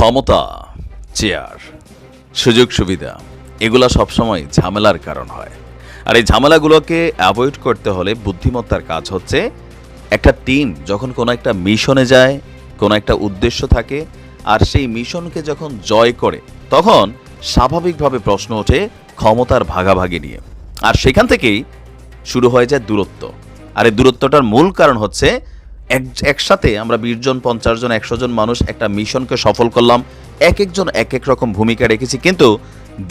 ক্ষমতা, চেয়ার, সুযোগ সুবিধা, এগুলা সবসময় ঝামেলার কারণ হয়। আর এই ঝামেলাগুলোকে অ্যাভয়েড করতে হলে বুদ্ধিমত্তার কাজ হচ্ছে একটা টিম যখন কোনো একটা মিশনে যায়, কোনো একটা উদ্দেশ্য থাকে, আর সেই মিশনকে যখন জয় করে, তখন স্বাভাবিকভাবে প্রশ্ন ওঠে ক্ষমতার ভাগাভাগি নিয়ে। আর সেখান থেকেই শুরু হয়ে যায় দূরত্ব। আর এই দূরত্বটার মূল কারণ হচ্ছে এক, একসাথে আমরা বিশ জন, পঞ্চাশ জন, একশো জন মানুষ একটা মিশনকে সফল করলাম। এক একজন এক এক রকম ভূমিকা রেখেছি। কিন্তু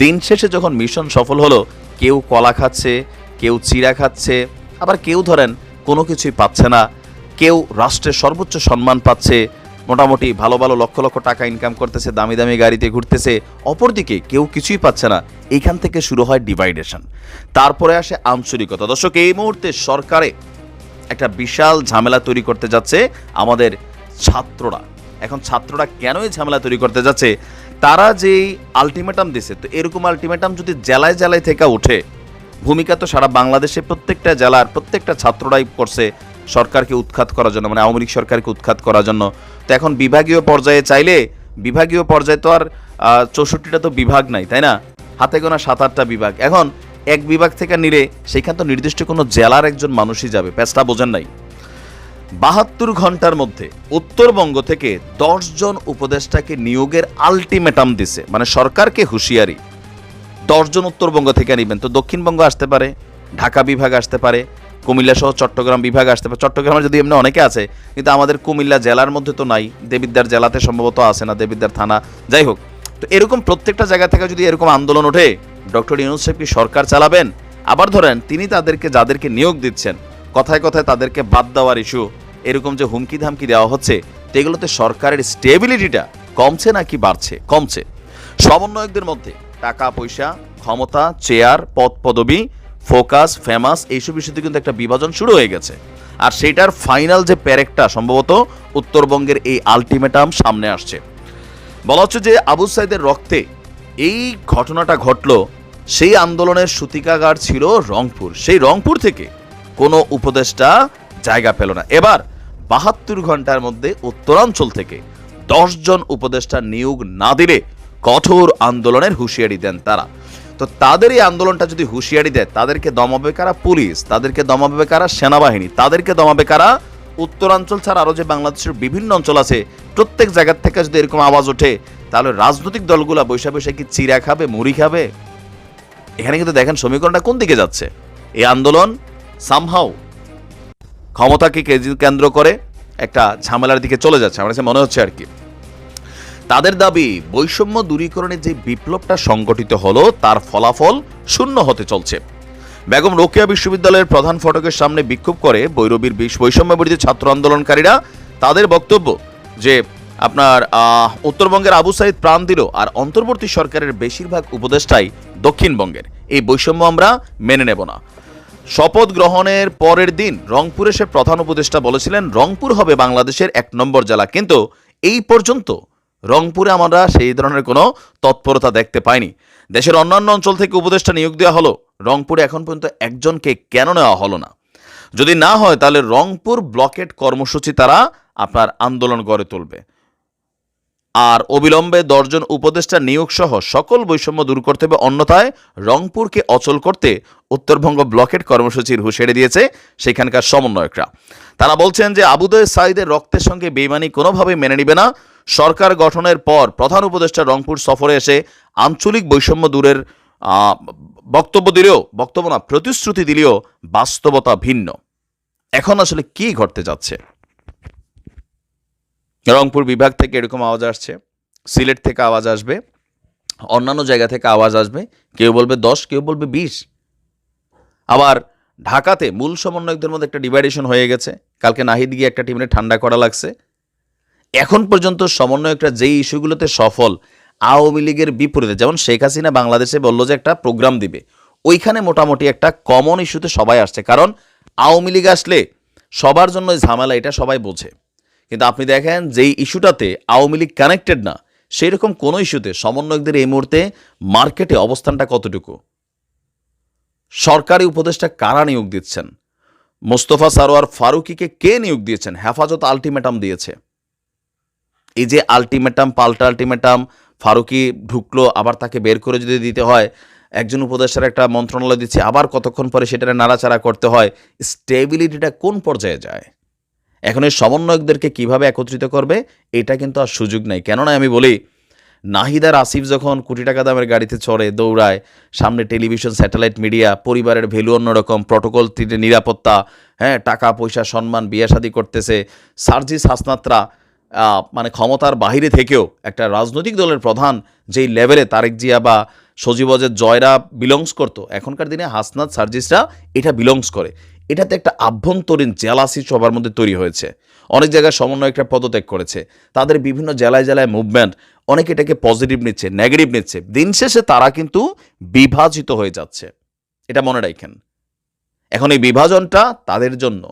দিন শেষে যখন মিশন সফল হলো, কেউ কলা খাচ্ছে, কেউ চিরা খাচ্ছে, আবার কেউ ধরেন কোনো কিছুই পাচ্ছে না, কেউ রাষ্ট্রের সর্বোচ্চ সম্মান পাচ্ছে, মোটামুটি ভালো ভালো লক্ষ লক্ষ টাকা ইনকাম করতেছে, দামি দামি গাড়িতে ঘুরতেছে, অপরদিকে কেউ কিছুই পাচ্ছে না। এইখান থেকে শুরু হয় ডিভাইডেশন তারপরে আসে আঞ্চলিকতা। দর্শক, এই মুহূর্তে সরকারে একটা বিশাল ঝামেলা তৈরি করতে যাচ্ছে আমাদের ছাত্ররা। এখন ছাত্ররা কেনই ঝামেলা তৈরি করতে যাচ্ছে? তারা যেই আলটিমেটাম দিছে, তো এরকম আলটিমেটাম যদি জেলায় জেলায় থেকে ওঠে, ভূমিকা তো সারা বাংলাদেশে প্রত্যেকটা জেলার প্রত্যেকটা ছাত্ররাই করছে সরকারকে উৎখাত করার জন্য মানে আওয়ামী লীগ সরকারকে উৎখাত করার জন্য। তো এখন বিভাগীয় পর্যায়ে চাইলে, বিভাগীয় পর্যায়ে তো আর চৌষট্টিটা তো বিভাগ নাই, তাই না? হাতে গোনা সাত আটটা বিভাগ। এখন এক বিভাগ থেকে নিলে সেখান তো নির্দিষ্ট কোনো জেলার একজন মানুষই যাবে, প্যাচটা বোঝেন নাই। বাহাত্তর ঘণ্টার মধ্যে উত্তরবঙ্গ থেকে জন উপদেষ্টাকে নিয়োগের আলটিমেটাম দিছে মানে সরকারকে হুঁশিয়ারি। দশজন উত্তরবঙ্গ থেকে নেবেন, তো দক্ষিণবঙ্গ আসতে পারে, ঢাকা বিভাগ আসতে পারে কুমিল্লা সহ চট্টগ্রাম বিভাগ আসতে পারে। চট্টগ্রামে যদি এমনি অনেকে আছে, কিন্তু আমাদের কুমিল্লা জেলার মধ্যে তো নাই দেবিদ্যার জেলাতে সম্ভবত আছে না দেবিদ্যার থানা, যাই হোক। তো এরকম প্রত্যেকটা জায়গা থেকে যদি এরকম আন্দোলন ওঠে ডক্টর ইউনুস সাহেব কি সরকার চালাবেন? আবার ধরেন, তিনি তাদেরকে, যাদেরকে নিয়োগ দিচ্ছেন, কথায় কথায় তাদেরকে বাদ দেওয়ার ইস্যু এরকম যে হুমকি ধামকি দেওয়া হচ্ছে এগুলোতে সরকারের স্টেবিলিটিটা কমছে নাকি বাড়ছে? কমছে। সমন্বয়কদের মধ্যে টাকা পয়সা ক্ষমতা চেয়ার পদ পদবি ফোকাস ফেমাস এইসব বিষয়তে কিন্তু একটা বিভাজন শুরু হয়ে গেছে। আর সেটার ফাইনাল যে প্যারেকটা সম্ভবত উত্তরবঙ্গের এই আলটিমেটাম সামনে আসছে। বলা হচ্ছে যে আবু সাইদের রক্তে এই ঘটনাটা ঘটলো সেই আন্দোলনের সূতিকাগার ছিল রংপুর। সেই রংপুর থেকে কোনো উপদেষ্টা জায়গা পেল না। এবার বাহাত্তর ঘণ্টার মধ্যে উত্তরাঞ্চল থেকে জন উপদেষ্টা নিয়োগ না দিলে কঠোর আন্দোলনের হুঁশিয়ারি দেন তারা। তো তাদের এই আন্দোলনটা যদি হুঁশিয়ারি দেয়, তাদেরকে দমাবে কারা পুলিশ? তাদেরকে দমাবে কারা সেনাবাহিনী? তাদেরকে দমাবে কারা উত্তরাঞ্চল ছাড়া আরও যে বাংলাদেশের বিভিন্ন অঞ্চল আছে, প্রত্যেক জায়গার থেকে যদি এরকম আওয়াজ ওঠে, তাহলে রাজনৈতিক দলগুলা বৈশা বৈশা কি চিরা খাবে, মুড়ি খাবে? এখানে কিন্তু দেখেন সমীকরণটা কোন দিকে যাচ্ছে? এই আন্দোলন সামহাও ক্ষমতাকে কেন্দ্র করে একটা ঝামেলার দিকে চলে যাচ্ছে, আমার কাছে মনে হচ্ছে আর কি। তাদের দাবি, বৈষম্য দূরীকরণের যে বিপ্লবটা সংগঠিত হলো, তার ফলাফল শূন্য হতে চলছে। বেগম রোকেয়া বিশ্ববিদ্যালয়ের প্রধান ফটকের সামনে বিক্ষোভ করে বৈরবীর বিশ বৈষম্য বিরোধী ছাত্র আন্দোলনকারীরা তাদের বক্তব্য যে আপনার উত্তরবঙ্গের আবু সাইদ প্রাণ দিল আর অন্তর্বর্তী সরকারের বেশিরভাগ উপদেষ্টাই দক্ষিণবঙ্গের। এই বৈষম্য আমরা মেনে নেব না। শপথ গ্রহণের পরের দিন রংপুরে সে প্রধান উপদেষ্টা বলেছিলেন, রংপুর হবে বাংলাদেশের এক নম্বর জেলা। কিন্তু এই পর্যন্ত রংপুরে আমরা সেই ধরনের কোনো তৎপরতা দেখতে পাইনি। দেশের অন্যান্য অঞ্চল থেকে উপদেষ্টা নিয়োগ দেওয়া হলো। রংপুরে এখন পর্যন্ত একজনকে কেন নেওয়া হলো না? যদি না হয়, তাহলে রংপুর ব্লকেট কর্মসূচি তারা আপনার আন্দোলন গড়ে তুলবে। আর অবিলম্বে দশজন উপদেষ্টা নিয়োগ সহ সকল বৈষম্য দূর করতে হবে, অন্যথায় রংপুরকে অচল করতে উত্তরবঙ্গ ব্লকেট কর্মসূচির হুঁশিয়ারি দিয়েছে সেখানকার সমন্বয়করা। তারা বলছেন যে আবুদয় সাইদের রক্তের সঙ্গে বেইমানি কোনোভাবেই মেনে নিবে না। সরকার গঠনের পর প্রধান উপদেষ্টা রংপুর সফরে এসে আঞ্চলিক বৈষম্য দূরের বক্তব্য দিলেও, বক্তব্য না, প্রতিশ্রুতি দিলেও বাস্তবতা ভিন্ন। এখন আসলে কি ঘটতে যাচ্ছে? রংপুর বিভাগ থেকে এরকম আওয়াজ আসছে, সিলেট থেকে আওয়াজ আসবে, অন্যান্য জায়গা থেকে আওয়াজ আসবে, কেউ বলবে দশ, কেউ বলবে বিশ। আবার ঢাকাতে মূল সমন্বয়কদের মধ্যে একটা ডিভাইডেশন হয়ে গেছে, কালকে নাহিদ গিয়ে একটা টিমে ঠান্ডা করা লাগছে। এখন পর্যন্ত সমন্বয়করা যেই ইস্যুগুলোতে সফল, আওয়ামী লীগের বিপরীতে, যেমন শেখ হাসিনা বাংলাদেশে বলল যে একটা প্রোগ্রাম দিবে, ওইখানে মোটামুটি একটা কমন ইস্যুতে সবাই আসছে। কারণ আওয়ামী লীগ আসলে সবার জন্য ঝামেলা, এটা সবাই বোঝে। কিন্তু আপনি দেখেন যেই ইস্যুটাতে আওয়ামী লীগ কানেক্টেড না সেই রকম কোনো ইস্যুতে সমন্বয়কদের এই মুহূর্তে মার্কেটে অবস্থানটা কতটুকু? সরকারি উপদেষ্টা কারা নিয়োগ দিচ্ছেন? মোস্তফা সারোয়ার ফারুকিকে কে নিয়োগ দিয়েছেন? হেফাজত আলটিমেটাম দিয়েছে। এই যে আলটিমেটাম, পাল্টা আলটিমেটাম, ফারুকি ঢুকলো, আবার তাকে বের করে যদি দিতে হয়, একজন উপদেষ্টার একটা মন্ত্রণালয় দিচ্ছে, আবার কতক্ষণ পরে সেটা নাড়াচাড়া করতে হয় স্টেবিলিটিটা কোন পর্যায়ে যায়? এখন এই সমন্বয়কদেরকে কীভাবে একত্রিত করবে, এটা কিন্তু আর সুযোগ নেই। কেননা আমি বলি নাহিদার আসিফ যখন কোটি টাকা দামের গাড়িতে চড়ে, দৌড়ায়, সামনে টেলিভিশন, স্যাটেলাইট মিডিয়া, পরিবারের ভ্যালু অন্যরকম, প্রটোকল নিরাপত্তা হ্যাঁ টাকা, পয়সা, সম্মান, বিয়ে শাদী করতেছে, সার্জিস হাসনাত্রা মানে ক্ষমতার বাহিরে থেকেও একটা রাজনৈতিক দলের প্রধান, যেই লেভেলে তারেক জিয়া বা সজীবজের জয়রা বিলংস করতো, এখনকার দিনে হাসনাত, সার্জিসরা এটা বিলংস করে। এটাতে একটা আভ্যন্তরীণ জেলাসি সবার মধ্যে তৈরি হয়েছে। অনেক জায়গায় সমন্বয় একটা পদত্যাগ করেছে। তাদের বিভিন্ন জেলায় জেলায় মুভমেন্ট অনেকে এটাকে পজিটিভ নিচ্ছে নেগেটিভ নিচ্ছে। দিন শেষে তারা কিন্তু বিভাজিত হয়ে যাচ্ছে। এটা মনে রাখেন। এখন এই বিভাজনটা তাদের জন্য,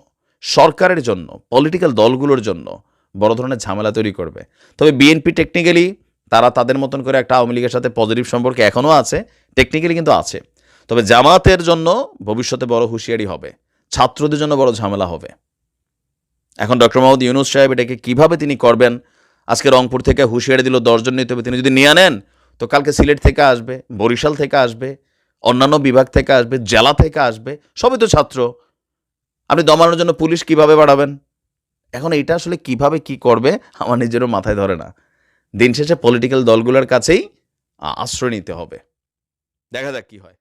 সরকারের জন্য পলিটিক্যাল দলগুলোর জন্য বড় ধরনের ঝামেলা তৈরি করবে। তবে বিএনপি টেকনিক্যালি তারা তাদের মতন করে একটা আওয়ামী লীগের সাথে পজিটিভ সম্পর্কে এখনও আছে টেকনিক্যালি কিন্তু আছে। তবে জামাতের জন্য ভবিষ্যতে বড় হুঁশিয়ারি হবে। ছাত্রদের জন্য বড় ঝামেলা হবে। এখন ডক্টর মোহাম্মদ ইউনুস সাহেব এটাকে কীভাবে তিনি করবেন? আজকে রংপুর থেকে হুঁশিয়ারি দিল, দশজন নিতে হবে। তিনি যদি নিয়ে আনেন তো কালকে সিলেট থেকে আসবে, বরিশাল থেকে আসবে, অন্যান্য বিভাগ থেকে আসবে, জেলা থেকে আসবে, সবই তো ছাত্র। আপনি দমানোর জন্য পুলিশ কীভাবে বাড়াবেন? এখন এটা আসলে কীভাবে কি করবে, আমার নিজেরও মাথায় ধরে না। দিন শেষে পলিটিক্যাল দলগুলোর কাছেই আশ্রয় নিতে হবে। দেখা যাক কি হয়।